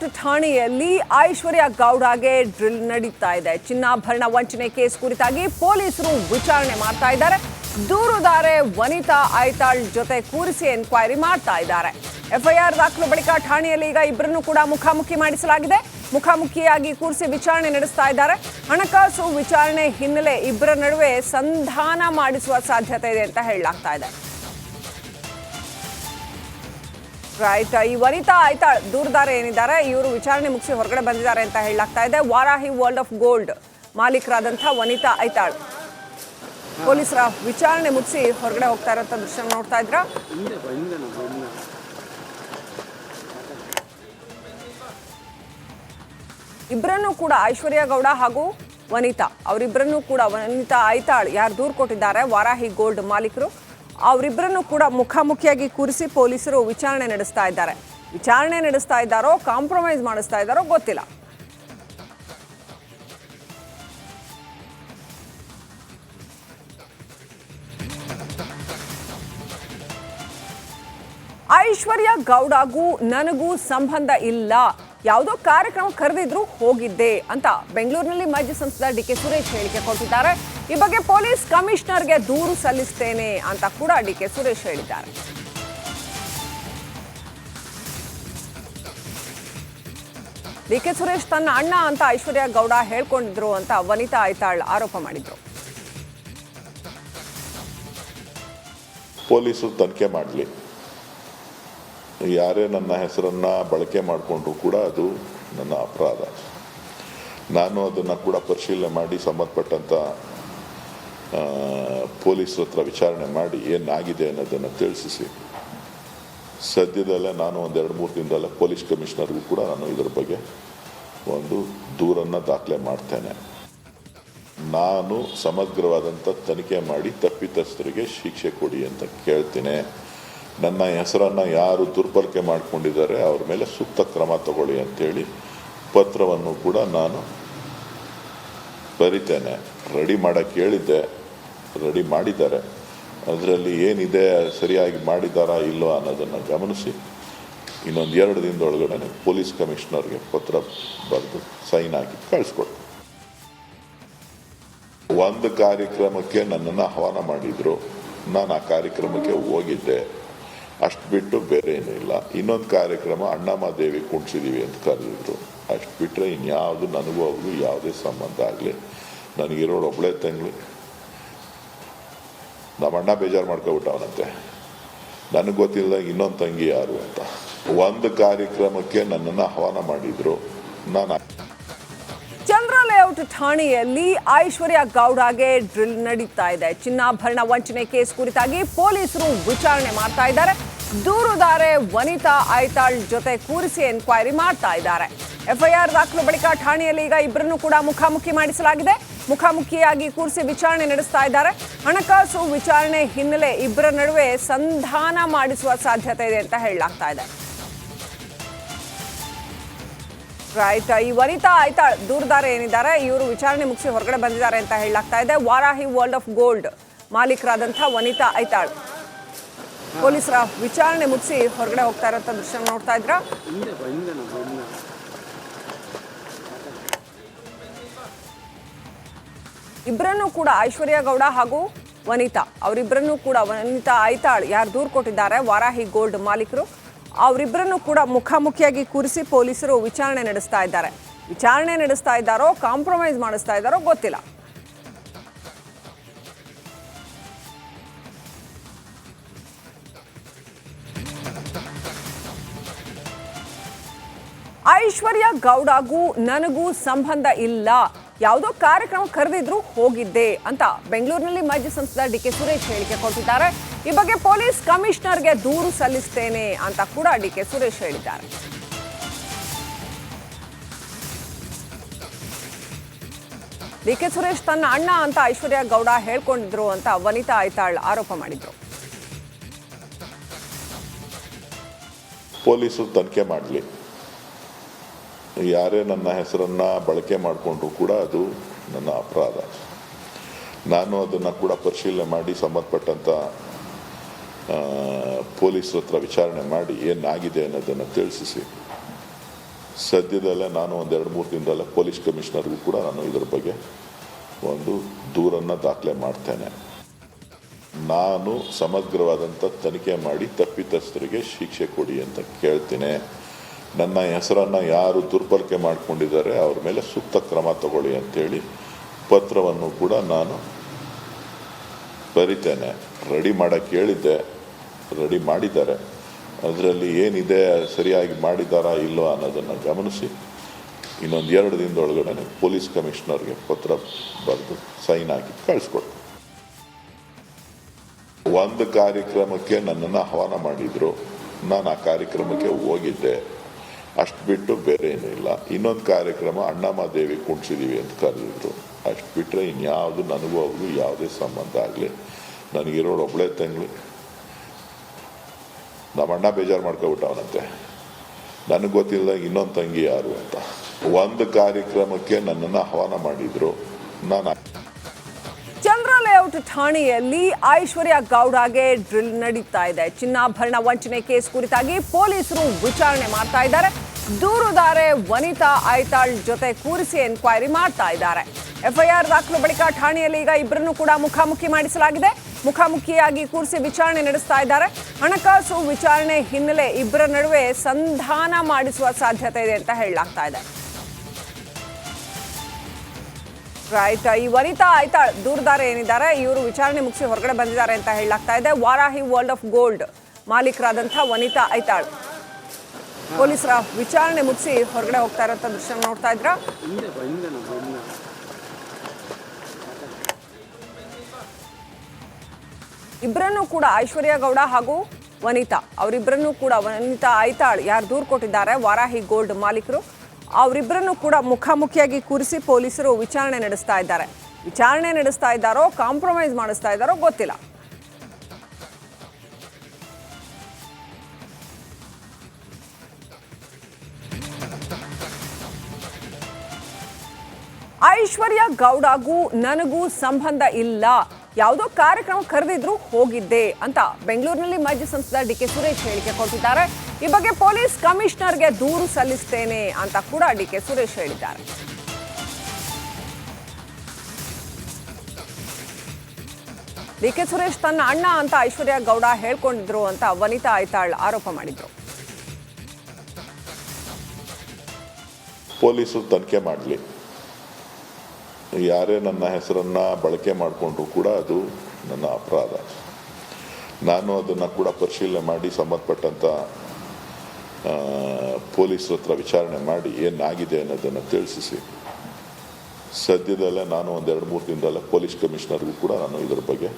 Layout ಠಾಣೆಯಲ್ಲಿ ಐಶ್ವರ್ಯ ಗೌಡಾಗೆ drill ನಡೀತಾ ಇದೆ. ಚಿನ್ನಾಭರಣ ವಂಚನೆ ಕೇಸ್ ಕುರಿತಾಗಿ ಪೊಲೀಸರು ವಿಚಾರಣೆ ಮಾಡ್ತಾ ಇದ್ದಾರೆ. ದೂರುದಾರೆ ವನಿತಾ ಐತಾಳ್ ಜೊತೆ ಕೂರಿಸಿ ಎನ್ಕ್ವೈರಿ ಮಾಡ್ತಾ ಇದ್ದಾರೆ. ಎಫ್ಐಆರ್ ದಾಖಲು ಬಳಿಕ ಠಾಣೆಯಲ್ಲಿ ಈಗ ಇಬ್ಬರನ್ನು ಕೂಡ ಮುಖಾಮುಖಿ ಮಾಡಿಸಲಾಗಿದೆ. ಮುಖಾಮುಖಿಯಾಗಿ ಕೂರಿಸಿ ವಿಚಾರಣೆ ನಡೆಸ್ತಾ ಇದ್ದಾರೆ. ಹಣಕಾಸು ವಿಚಾರಣೆ ಹಿನ್ನೆಲೆ ಇಬ್ಬರ ನಡುವೆ ಸಂಧಾನ ಮಾಡಿಸುವ ಸಾಧ್ಯತೆ ಇದೆ ಅಂತ ಹೇಳಲಾಗ್ತಾ ಇದೆ. ರೈಟ್ ಈ ವನಿತಾ ಆಯ್ತಾಳ್ ದೂರದಾರ ಏನಿದ್ದಾರೆ? ಇವರು ವಿಚಾರಣೆ ಮುಗಿಸಿ ಹೊರಗಡೆ ಬಂದಿದ್ದಾರೆ ಅಂತ ಹೇಳಲಾಗ್ತಾ ಇದೆ. ವಾರಾಹಿ ವರ್ಲ್ಡ್ ಆಫ್ ಗೋಲ್ಡ್ ಮಾಲೀಕರಾದಂಥ ವನಿತಾ ಐತಾಳ್ ಪೊಲೀಸರ ವಿಚಾರಣೆ ಮುಗಿಸಿ ಹೊರಗಡೆ ಹೋಗ್ತಾ ಇರೋಂಥ ದೃಶ್ಯ ನೋಡ್ತಾ ಇದ್ರ? ಇಬ್ಬರನ್ನೂ ಕೂಡ ಐಶ್ವರ್ಯ ಗೌಡ ಹಾಗೂ ವನಿತಾ. ಅವರಿಬ್ಬರನ್ನೂ ಕೂಡ ವನಿತಾ ಐತಾಳ್ ಯಾರು ದೂರು ಕೊಟ್ಟಿದ್ದಾರೆ? ವಾರಾಹಿ ಗೋಲ್ಡ್ ಮಾಲೀಕರು. ಅವರಿಬ್ಬರನ್ನೂ ಕೂಡ ಮುಖಾಮುಖಿಯಾಗಿ ಕೂರಿಸಿ ಪೊಲೀಸರು ವಿಚಾರಣೆ ನಡೆಸ್ತಾ ಇದ್ದಾರೆ. ವಿಚಾರಣೆ ನಡೆಸ್ತಾ ಇದ್ದಾರೋ, ಕಾಂಪ್ರಮೈಸ್ ಮಾಡಿಸ್ತಾ ಇದ್ದಾರೋ ಗೊತ್ತಿಲ್ಲ. ಐಶ್ವರ್ಯ ಗೌಡಗೂ ನನಗೂ ಸಂಬಂಧ ಇಲ್ಲ. ಯಾವುದೋ ಕಾರ್ಯಕ್ರಮ ಕರೆದಿದ್ರು ಹೋಗಿದ್ದೆ ಅಂತ ಬೆಂಗಳೂರಿನಲ್ಲಿ ಮಾಜಿ ಸಂಸದ ಡಿ ಕೆ ಸುರೇಶ್ ಹೇಳಿಕೆ ಕೊಟ್ಟಿದ್ದಾರೆ. ಈ ಬಗ್ಗೆ ಪೊಲೀಸ್ ಕಮಿಷನರ್ಗೆ ದೂರು ಸಲ್ಲಿಸ್ತೇನೆ ಅಂತ ಕೂಡ ಡಿ ಕೆ ಸುರೇಶ್ ಹೇಳಿದ್ದಾರೆ. ಡಿ ಕೆ ಸುರೇಶ್ ತನ್ನ ಅಣ್ಣ ಅಂತ ಐಶ್ವರ್ಯ ಗೌಡ ಹೇಳ್ಕೊಂಡಿದ್ರು ಅಂತ ವನಿತಾ ಐತಾಳ್ ಆರೋಪ ಮಾಡಿದ್ರು. ಪೊಲೀಸರು ತನಿಖೆ ಮಾಡಲಿ. ಯಾರೇ ನನ್ನ ಹೆಸರನ್ನು ಬಳಕೆ ಮಾಡಿಕೊಂಡ್ರು ಕೂಡ ಅದು ನನ್ನ ಅಪರಾಧ. ನಾನು ಅದನ್ನು ಕೂಡ ಪರಿಶೀಲನೆ ಮಾಡಿ ಸಂಬಂಧಪಟ್ಟಂಥ ಪೊಲೀಸ್ರ ಹತ್ರ ವಿಚಾರಣೆ ಮಾಡಿ ಏನಾಗಿದೆ ಅನ್ನೋದನ್ನು ತಿಳಿಸಿ ಸದ್ಯದಲ್ಲೇ ನಾನು ಒಂದು ಎರಡು ಮೂರು ದಿನದಲ್ಲೇ ಪೊಲೀಸ್ ಕಮಿಷನರ್ಗೂ ಕೂಡ ನಾನು ಇದರ ಬಗ್ಗೆ ಒಂದು ದೂರನ್ನು ದಾಖಲೆ ಮಾಡ್ತೇನೆ. ನಾನು ಸಮಗ್ರವಾದಂಥ ತನಿಖೆ ಮಾಡಿ ತಪ್ಪಿತಸ್ಥರಿಗೆ ಶಿಕ್ಷೆ ಕೊಡಿ ಅಂತ ಕೇಳ್ತೀನಿ. ನನ್ನ ಹೆಸರನ್ನು ಯಾರು ದುರ್ಬಳಕೆ ಮಾಡಿಕೊಂಡಿದ್ದಾರೆ ಅವ್ರ ಮೇಲೆ ಸೂಕ್ತ ಕ್ರಮ ತಗೊಳ್ಳಿ ಅಂತೇಳಿ ಪತ್ರವನ್ನು ಕೂಡ ನಾನು ಬರಿತೇನೆ. ರೆಡಿ ಮಾಡೋಕ್ಕೆ ಹೇಳಿದ್ದೆ. ರೆಡಿ ಮಾಡಿದ್ದಾರೆ. ಅದರಲ್ಲಿ ಏನಿದೆ, ಸರಿಯಾಗಿ ಮಾಡಿದ್ದಾರಾ ಇಲ್ಲೋ ಅನ್ನೋದನ್ನು ಗಮನಿಸಿ. ಇನ್ನೊಂದು ಎರಡು ದಿನದೊಳಗಡೆ ಪೊಲೀಸ್ ಕಮಿಷನರ್ಗೆ ಪತ್ರ ಬರೆದು ಸೈನ್ ಹಾಕಿ ಕಳಿಸ್ಕೊಡ್ತೀನಿ ಒಂದು ಕಾರ್ಯಕ್ರಮಕ್ಕೆ ನನ್ನನ್ನು ಆಹ್ವಾನ ಮಾಡಿದ್ರು. ನಾನು ಆ ಕಾರ್ಯಕ್ರಮಕ್ಕೆ ಹೋಗಿದ್ದೆ. ಅಷ್ಟು ಬಿಟ್ಟು ಬೇರೆ ಏನೂ ಇಲ್ಲ. ಇನ್ನೊಂದು ಕಾರ್ಯಕ್ರಮ ಅಣ್ಣಮ್ಮ ದೇವಿ ಕುಣಿಸಿದೀವಿ ಅಂತ ಕರೆದಿದ್ರು. ಅಷ್ಟು ಬಿಟ್ಟರೆ ಇನ್ಯಾವುದು ನನಗೂ ಅವ್ರಿಗೂ ಯಾವುದೇ ಸಂಬಂಧ ಆಗಲಿ. ನನಗಿರೋಳು ಒಬ್ಬಳೇ ತಂಗ್ಳು ನಮ್ಮ ಅಣ್ಣ ಬೇಜಾರು ಮಾಡ್ಕೊಬಿಟ್ಟವನಂತೆ. ನನಗೆ ಗೊತ್ತಿಲ್ಲ ಇನ್ನೊಂದು ತಂಗಿ ಯಾರು ಅಂತ. ಒಂದು ಕಾರ್ಯಕ್ರಮಕ್ಕೆ ನನ್ನನ್ನು ಆಹ್ವಾನ ಮಾಡಿದ್ರು. ನಾನು ಚಂದ್ರ ಲೇಔಟ್ ಠಾಣೆಯಲ್ಲಿ ಐಶ್ವರ್ಯ ಗೌಡಾಗೆ ಡ್ರಿಲ್ ನಡೀತಾ ಇದೆ. ಚಿನ್ನಾಭರಣ ವಂಚನೆ ಕೇಸ್ ಕುರಿತಾಗಿ ಪೊಲೀಸರು ವಿಚಾರಣೆ ಮಾಡ್ತಾ ಇದ್ದಾರೆ. ದೂರುದಾರೆ ವನಿತಾ ಐತಾಳ್ ಜೊತೆ ಕೂರಿಸಿ ಎನ್ಕ್ವೈರಿ ಮಾಡ್ತಾ ಇದ್ದಾರೆ. ಎಫ್ಐಆರ್ ದಾಖಲು ಬಳಿಕ ಠಾಣೆಯಲ್ಲಿ ಈಗ ಇಬ್ಬರನ್ನು ಕೂಡ ಮುಖಾಮುಖಿ ಮಾಡಿಸಲಾಗಿದೆ. ಮುಖಾಮುಖಿಯಾಗಿ ಕೂರಿಸಿ ವಿಚಾರಣೆ ನಡೆಸ್ತಾ ಇದ್ದಾರೆ. ಹಣಕಾಸು ವಿಚಾರಣೆ ಹಿನ್ನೆಲೆ ಇಬ್ಬರ ನಡುವೆ ಸಂಧಾನ ಮಾಡಿಸುವ ಸಾಧ್ಯತೆ ಇದೆ ಅಂತ ಹೇಳಲಾಗ್ತಾ ಇದೆ. ರೈಟ್ ಈ ವನಿತಾ ಆಯ್ತಾಳ್ ದೂರದಾರ ಏನಿದ್ದಾರೆ? ಇವರು ವಿಚಾರಣೆ ಮುಗಿಸಿ ಹೊರಗಡೆ ಬಂದಿದ್ದಾರೆ ಅಂತ ಹೇಳಲಾಗ್ತಾ ಇದೆ. ವಾರಾಹಿ ವರ್ಲ್ಡ್ ಆಫ್ ಗೋಲ್ಡ್ ಮಾಲೀಕರಾದಂಥ ವನಿತಾ ಐತಾಳ್. ಪೊಲೀಸರ ವಿಚಾರಣೆ ಮುಗಿಸಿ ಹೊರಗಡೆ ಹೋಗ್ತಾ ಇರೋಂಥ ದೃಶ್ಯ ನೋಡ್ತಾ ಇದ್ರ ಇಬ್ಬರನ್ನೂ ಕೂಡ ಐಶ್ವರ್ಯ ಗೌಡ ಹಾಗೂ ವನಿತಾ ಅವರಿಬ್ಬರನ್ನೂ ಕೂಡ ವನಿತಾ ಐತಾಳ್ ಯಾರು ದೂರು ಕೊಟ್ಟಿದ್ದಾರೆ, ವಾರಾಹಿ ಗೋಲ್ಡ್ ಮಾಲೀಕರು. ಅವರಿಬ್ಬರನ್ನೂ ಕೂಡ ಮುಖಾಮುಖಿಯಾಗಿ ಕೂರಿಸಿ ಪೊಲೀಸರು ವಿಚಾರಣೆ ನಡೆಸ್ತಾ ಇದ್ದಾರೆ. ವಿಚಾರಣೆ ನಡೆಸ್ತಾ ಇದ್ದಾರೋ, ಕಾಂಪ್ರಮೈಸ್ ಮಾಡಿಸ್ತಾ ಇದ್ದಾರೋ ಗೊತ್ತಿಲ್ಲ. ಐಶ್ವರ್ಯ ಗೌಡಗೂ ನನಗೂ ಸಂಬಂಧ ಇಲ್ಲ. ಯಾವುದೋ ಕಾರ್ಯಕ್ರಮ ಕರೆದಿದ್ರು ಹೋಗಿದ್ದೆ ಅಂತ ಬೆಂಗಳೂರಿನಲ್ಲಿ ಮಾಜಿ ಸಂಸದ ಡಿ ಕೆ ಸುರೇಶ್ ಹೇಳಿಕೆ ಕೊಟ್ಟಿದ್ದಾರೆ. ಈ ಬಗ್ಗೆ ಪೊಲೀಸ್ ಕಮಿಷನರ್ಗೆ ದೂರು ಸಲ್ಲಿಸ್ತೇನೆ ಅಂತ ಕೂಡ ಡಿ ಕೆ ಸುರೇಶ್ ಹೇಳಿದ್ದಾರೆ. ಡಿ ಕೆ ಸುರೇಶ್ ತನ್ನ ಅಣ್ಣ ಅಂತ ಐಶ್ವರ್ಯ ಗೌಡ ಹೇಳ್ಕೊಂಡಿದ್ರು ಅಂತ ವನಿತಾ ಐತಾಳ್ ಆರೋಪ ಮಾಡಿದ್ರು. ಪೊಲೀಸರು ತನಿಖೆ ಮಾಡಲಿ. ಯಾರೇ ನನ್ನ ಹೆಸರನ್ನು ಬಳಕೆ ಮಾಡಿಕೊಂಡ್ರು ಕೂಡ ಅದು ನನ್ನ ಅಪರಾಧ. ನಾನು ಅದನ್ನು ಕೂಡ ಪರಿಶೀಲನೆ ಮಾಡಿ ಸಂಬಂಧಪಟ್ಟಂಥ ಪೊಲೀಸ್ ಹತ್ರ ವಿಚಾರಣೆ ಮಾಡಿ ಏನಾಗಿದೆ ಅನ್ನೋದನ್ನು ತಿಳಿಸಿ ಸದ್ಯದಲ್ಲೇ ನಾನು ಒಂದು ಎರಡು ಮೂರು ದಿನದಲ್ಲೇ ಪೊಲೀಸ್ ಕಮಿಷನರ್ಗೂ ಕೂಡ ನಾನು ಇದರ ಬಗ್ಗೆ ಒಂದು ದೂರನ್ನು ದಾಖಲೆ ಮಾಡ್ತೇನೆ. ನಾನು ಸಮಗ್ರವಾದಂಥ ತನಿಖೆ ಮಾಡಿ ತಪ್ಪಿತಸ್ಥರಿಗೆ ಶಿಕ್ಷೆ ಕೊಡಿ ಅಂತ ಕೇಳ್ತೀನಿ. ನನ್ನ ಹೆಸರನ್ನು ಯಾರು ದುರ್ಬಳಕೆ ಮಾಡಿಕೊಂಡಿದ್ದಾರೆ, ಅವ್ರ ಮೇಲೆ ಸೂಕ್ತ ಕ್ರಮ ತಗೊಳ್ಳಿ ಅಂತೇಳಿ ಪತ್ರವನ್ನು ಕೂಡ ನಾನು ಬರಿತೇನೆ. ರೆಡಿ ಮಾಡೋಕ್ಕೆ ಹೇಳಿದ್ದೆ, ರೆಡಿ ಮಾಡಿದ್ದಾರೆ. ಅದರಲ್ಲಿ ಏನಿದೆ, ಸರಿಯಾಗಿ ಮಾಡಿದ್ದಾರಾ ಇಲ್ವಾ ಅನ್ನೋದನ್ನು ಗಮನಿಸಿ. ಇನ್ನೊಂದು ಎರಡು ದಿನದೊಳಗಡೆ ಪೊಲೀಸ್ ಕಮಿಷನರ್ಗೆ ಪತ್ರ ಬರೆದು ಸೈನ್ ಹಾಕಿ ಕಳಿಸ್ಕೊಡ್ತೀನಿ ಒಂದು ಕಾರ್ಯಕ್ರಮಕ್ಕೆ ನನ್ನನ್ನು ಆಹ್ವಾನ ಮಾಡಿದರು. ನಾನು ಆ ಕಾರ್ಯಕ್ರಮಕ್ಕೆ ಹೋಗಿದ್ದೆ. ಅಷ್ಟು ಬಿಟ್ಟು ಬೇರೆ ಏನೂ ಇಲ್ಲ. ಇನ್ನೊಂದು ಕಾರ್ಯಕ್ರಮ ಅಣ್ಣಮ್ಮ ದೇವಿ ಕುಣಿಸಿದೀವಿ ಅಂತ ಕರೆದಿದ್ರು. ಅಷ್ಟು ಬಿಟ್ಟರೆ ಇನ್ಯಾವುದು ನನಗೂ ಅವ್ರಿಗೂ ಯಾವುದೇ ಸಂಬಂಧ ಆಗಲಿ. ನನಗಿರೋಳು ಒಬ್ಬಳೇ ತಂಗಳು. ನಮ್ಮ ಅಣ್ಣ ಬೇಜಾರು ಮಾಡ್ಕೊಬಿಟ್ಟವನಂತೆ. ನನಗೆ ಗೊತ್ತಿಲ್ಲ ಇನ್ನೊಂದು ತಂಗಿ ಯಾರು ಅಂತ. ಒಂದು ಕಾರ್ಯಕ್ರಮಕ್ಕೆ ನನ್ನನ್ನು ಆಹ್ವಾನ ಮಾಡಿದ್ರು. ನಾನು ಚಂದ್ರ ಲೇಔಟ್ ಠಾಣೆಯಲ್ಲಿ ಐಶ್ವರ್ಯ ಗೌಡಗೆ ಡ್ರಿಲ್ ನಡೀತಾ ಇದೆ. ಚಿನ್ನಾಭರಣ ವಂಚನೆ ಕೇಸ್ ಕುರಿತಾಗಿ ಪೊಲೀಸರು ವಿಚಾರಣೆ ಮಾಡ್ತಾ ಇದ್ದಾರೆ. ದೂರುದಾರೆ ವನಿತಾ ಐತಾಳ್ ಜೊತೆ ಕೂರಿಸಿ ಎನ್ಕ್ವೈರಿ ಮಾಡ್ತಾ ಇದ್ದಾರೆ. ಎಫ್ಐಆರ್ ದಾಖಲು ಬಳಿಕ ಠಾಣೆಯಲ್ಲಿ ಈಗ ಇಬ್ಬರನ್ನು ಕೂಡ ಮುಖಾಮುಖಿ ಮಾಡಿಸಲಾಗಿದೆ. ಮುಖಾಮುಖಿಯಾಗಿ ಕೂರಿಸಿ ವಿಚಾರಣೆ ನಡೆಸ್ತಾ ಇದ್ದಾರೆ. ಹಣಕಾಸು ವಿಚಾರಣೆ ಹಿನ್ನೆಲೆ ಇಬ್ಬರ ನಡುವೆ ಸಂಧಾನ ಮಾಡಿಸುವ ಸಾಧ್ಯತೆ ಇದೆ ಅಂತ ಹೇಳಲಾಗ್ತಾ ಇದೆ. ರೈಟ್, ಈ ವನಿತಾ ಆಯ್ತಾ ದೂರದಾರ ಏನಿದ್ದಾರೆ, ಇವರು ವಿಚಾರಣೆ ಮುಗಿಸಿ ಹೊರಗಡೆ ಬಂದಿದ್ದಾರೆ ಅಂತ ಹೇಳಲಾಗ್ತಾ ಇದೆ. ವಾರಾಹಿ ವರ್ಲ್ಡ್ ಆಫ್ ಗೋಲ್ಡ್ ಮಾಲೀಕರಾದಂಥ ವನಿತಾ ಐತಾಳ್. ಪೊಲೀಸರ ವಿಚಾರಣೆ ಮುಗಿಸಿ ಹೊರಗಡೆ ಹೋಗ್ತಾ ಇರೋಂಥ ದೃಶ್ಯ ನೋಡ್ತಾ ಇದ್ರ? ಇಬ್ಬರನ್ನೂ ಕೂಡ ಐಶ್ವರ್ಯ ಗೌಡ ಹಾಗೂ ವನಿತಾ. ಅವರಿಬ್ಬರನ್ನೂ ಕೂಡ ವನಿತಾ ಐತಾಳ್ ಯಾರು ದೂರು ಕೊಟ್ಟಿದ್ದಾರೆ, ವಾರಾಹಿ ಗೋಲ್ಡ್ ಮಾಲೀಕರು. ಅವರಿಬ್ಬರನ್ನು ಕೂಡ ಮುಖಾಮುಖಿಯಾಗಿ ಕೂರಿಸಿ ಪೊಲೀಸರು ವಿಚಾರಣೆ ನಡೆಸ್ತಾ ಇದ್ದಾರೆ. ವಿಚಾರಣೆ ನಡೆಸ್ತಾ ಇದ್ದಾರೋ, ಕಾಂಪ್ರಮೈಸ್ ಮಾಡಿಸ್ತಾ ಇದ್ದಾರೋ ಗೊತ್ತಿಲ್ಲ. ಐಶ್ವರ್ಯ ಗೌಡಗೂ ನನಗೂ ಸಂಬಂಧ ಇಲ್ಲ. ಯಾವುದೋ ಕಾರ್ಯಕ್ರಮ ಕರೆದಿದ್ರು ಹೋಗಿದ್ದೆ ಅಂತ ಬೆಂಗಳೂರಿನಲ್ಲಿ ಮಾಜಿ ಸಂಸದ ಡಿ ಕೆ ಸುರೇಶ್ ಹೇಳಿಕೆ ಕೊಟ್ಟಿದ್ದಾರೆ. ಈ ಬಗ್ಗೆ ಪೊಲೀಸ್ ಕಮಿಷನರ್ಗೆ ದೂರು ಸಲ್ಲಿಸ್ತೇನೆ ಅಂತ ಕೂಡ ಡಿ ಕೆ ಸುರೇಶ್ ಹೇಳಿದ್ದಾರೆ. ಡಿ ಕೆ ಸುರೇಶ್ ತನ್ನ ಅಣ್ಣ ಅಂತ ಐಶ್ವರ್ಯ ಗೌಡ ಹೇಳ್ಕೊಂಡಿದ್ರು ಅಂತ ವನಿತಾ ಐತಾಳ್ ಆರೋಪ ಮಾಡಿದ್ರು. ಪೊಲೀಸರು ತನಿಖೆ ಮಾಡಲಿ. ಯಾರೇ ನನ್ನ ಹೆಸರನ್ನು ಬಳಕೆ ಮಾಡಿಕೊಂಡ್ರು ಕೂಡ ಅದು ನನ್ನ ಅಪರಾಧ. ನಾನು ಅದನ್ನು ಕೂಡ ಪರಿಶೀಲನೆ ಮಾಡಿ ಸಂಬಂಧಪಟ್ಟಂಥ ಪೊಲೀಸರ ಹತ್ರ ವಿಚಾರಣೆ ಮಾಡಿ ಏನಾಗಿದೆ ಅನ್ನೋದನ್ನು ತಿಳಿಸಿ ಸದ್ಯದಲ್ಲೇ ನಾನು ಒಂದೆರಡು ಮೂರು ದಿನದಲ್ಲೇ ಪೊಲೀಸ್ ಕಮಿಷನರ್ಗೂ ಕೂಡ ನಾನು ಇದರ ಬಗ್ಗೆ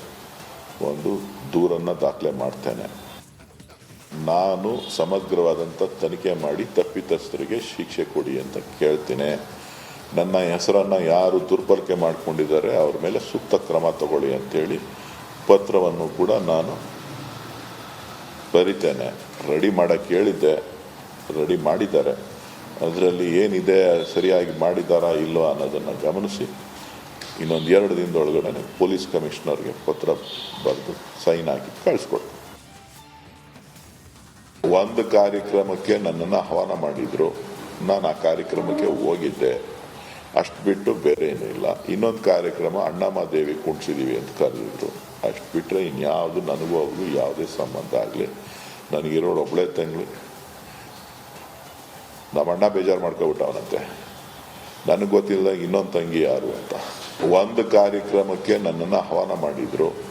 ಒಂದು ದೂರನ್ನು ದಾಖಲೆ ಮಾಡ್ತೇನೆ. ನಾನು ಸಮಗ್ರವಾದಂಥ ತನಿಖೆ ಮಾಡಿ ತಪ್ಪಿತಸ್ಥರಿಗೆ ಶಿಕ್ಷೆ ಕೊಡಿ ಅಂತ ಕೇಳ್ತೀನಿ. ನನ್ನ ಹೆಸರನ್ನು ಯಾರು ದುರ್ಬಳಕೆ ಮಾಡಿಕೊಂಡಿದ್ದಾರೆ, ಅವ್ರ ಮೇಲೆ ಸೂಕ್ತ ಕ್ರಮ ತಗೊಳ್ಳಿ ಅಂತೇಳಿ ಪತ್ರವನ್ನು ಕೂಡ ನಾನು ಬರಿತೇನೆ. ರೆಡಿ ಮಾಡೋಕ್ಕೆ ಹೇಳಿದ್ದೆ, ರೆಡಿ ಮಾಡಿದ್ದಾರೆ. ಅದರಲ್ಲಿ ಏನಿದೆ, ಸರಿಯಾಗಿ ಮಾಡಿದ್ದಾರಾ ಇಲ್ಲೋ ಅನ್ನೋದನ್ನು ಗಮನಿಸಿ, ಇನ್ನೊಂದು ಎರಡು ದಿನದೊಳಗಡೆ ಪೊಲೀಸ್ ಕಮಿಷನರ್ಗೆ ಪತ್ರ ಬರೆದು ಸೈನ್ ಹಾಕಿ ಕಳಿಸ್ಕೊಡ್ತೀನಿ ಒಂದು ಕಾರ್ಯಕ್ರಮಕ್ಕೆ ನನ್ನನ್ನು ಆಹ್ವಾನ ಮಾಡಿದ್ರು. ನಾನು ಆ ಕಾರ್ಯಕ್ರಮಕ್ಕೆ ಹೋಗಿದ್ದೆ. ಅಷ್ಟು ಬಿಟ್ಟು ಬೇರೆ ಏನೂ ಇಲ್ಲ. ಇನ್ನೊಂದು ಕಾರ್ಯಕ್ರಮ ಅಣ್ಣಮ್ಮದೇವಿ ಕುಣಿಸಿದೀವಿ ಅಂತ ಕರೆದಿದ್ರು. ಅಷ್ಟು ಬಿಟ್ಟರೆ ಇನ್ಯಾವುದು ನನಗೂ ಅವ್ರಿಗೂ ಯಾವುದೇ ಸಂಬಂಧ ಆಗಲಿ. ನನಗಿರೋಳು ಒಬ್ಬಳೇ ತಂಗ್ಳು. ನಮ್ಮ ಅಣ್ಣ ಬೇಜಾರು ಮಾಡ್ಕೊಬಿಟ್ಟವನಂತೆ. ನನಗೆ ಗೊತ್ತಿಲ್ಲ ಇನ್ನೊಂದು ತಂಗಿ ಯಾರು ಅಂತ. ಒಂದು ಕಾರ್ಯಕ್ರಮಕ್ಕೆ ನನ್ನನ್ನು ಆಹ್ವಾನ ಮಾಡಿದ್ರು.